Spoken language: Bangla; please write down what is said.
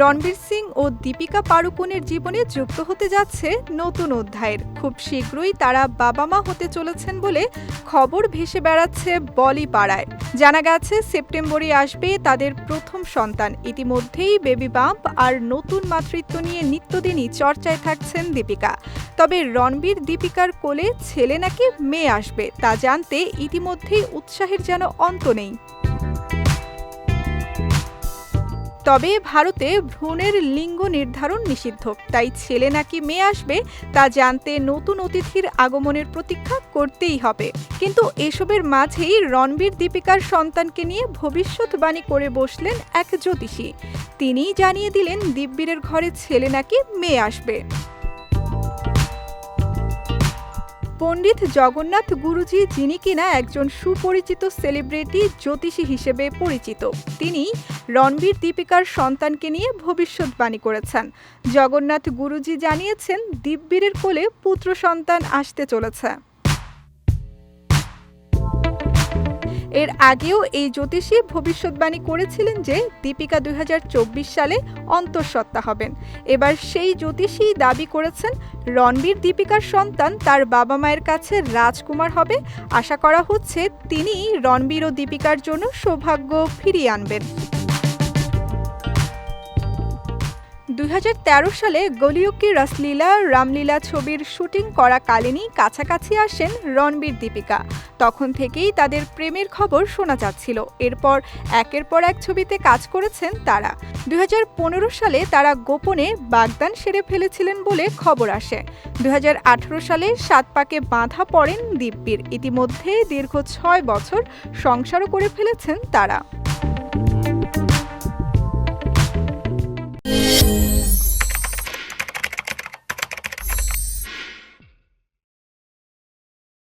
রণবীর সিং ও দীপিকা পাড়ুকোনের জীবনে যুক্ত হতে যাচ্ছে নতুন অধ্যায়ের। খুব শীঘ্রই তারা বাবা মা হতে চলেছেন বলে খবর ভেসে বেড়াচ্ছে বলি পাড়ায় জানা গেছে, সেপ্টেম্বরে আসবে তাদের প্রথম সন্তান। ইতিমধ্যেই বেবি বাম্প আর নতুন মাতৃত্ব নিয়ে নিত্যদিনই চর্চায় থাকছেন দীপিকা। তবে রণবীর দীপিকার কোলে ছেলে নাকি মেয়ে আসবে, তা জানতে ইতিমধ্যেই উৎসাহের যেন অন্ত নেই। তবে ভারতে ভ্রূণের লিঙ্গ নির্ধারণ নিষিদ্ধ। তাই ছেলে নাকি মেয়ে আসবে, তা জানতে নতুন অতিথির আগমনের প্রতীক্ষা করতেই হবে। কিন্তু এসবের মাঝেই রণবীর দীপিকার সন্তানকে নিয়ে ভবিষ্যৎবাণী করে বসলেন এক জ্যোতিষী। তিনিই জানিয়ে দিলেন, দিব্যিরের ঘরে ছেলে নাকি মেয়ে আসবে। পণ্ডিত জগন্নাথ গুরুজি যিনি কিনা একজন সুপরিচিত সেলিব্রিটি, জ্যোতিষী হিসেবে পরিচিত। তিনি রণবীর দীপিকার সন্তানকে নিয়ে ভবিষ্যৎবাণী করেছেন। জগন্নাথ গুরুজি জানিয়েছেন দীপবীরের কোলে পুত্র সন্তান আসতে চলেছে। এর আগেও এই জ্যোতিষী ভবিষ্যৎবাণী করেছিলেন যে দীপিকা দুই হাজার চব্বিশ সালে অন্তঃসত্ত্বা হবেন। এবার সেই জ্যোতিষী দাবি করেছেন, রণবীর দীপিকার সন্তান তার বাবা মায়ের কাছে রাজকুমার হবে। আশা করা হচ্ছে তিনি রণবীর ও দীপিকার জন্য সৌভাগ্য ফিরিয়ে আনবেন। দুই হাজার তেরো সালে গলিয়কি রসলীলা, রামলীলা ছবির শুটিং করাকালীনই কাছাকাছি আসেন রণবীর দীপিকা। তখন থেকেই তাদের প্রেমের খবর শোনা যাচ্ছিল। এরপর একের পর এক ছবিতে কাজ করেছেন তারা। দুই হাজার পনেরো সালে তারা গোপনে বাগদান সেরে ফেলেছিলেন বলে খবর আসে। দুই হাজার আঠেরো সালে সাত পাকে বাঁধা পড়েন দিব্যির ইতিমধ্যে দীর্ঘ ছয় বছর সংসারও করে ফেলেছেন তারা।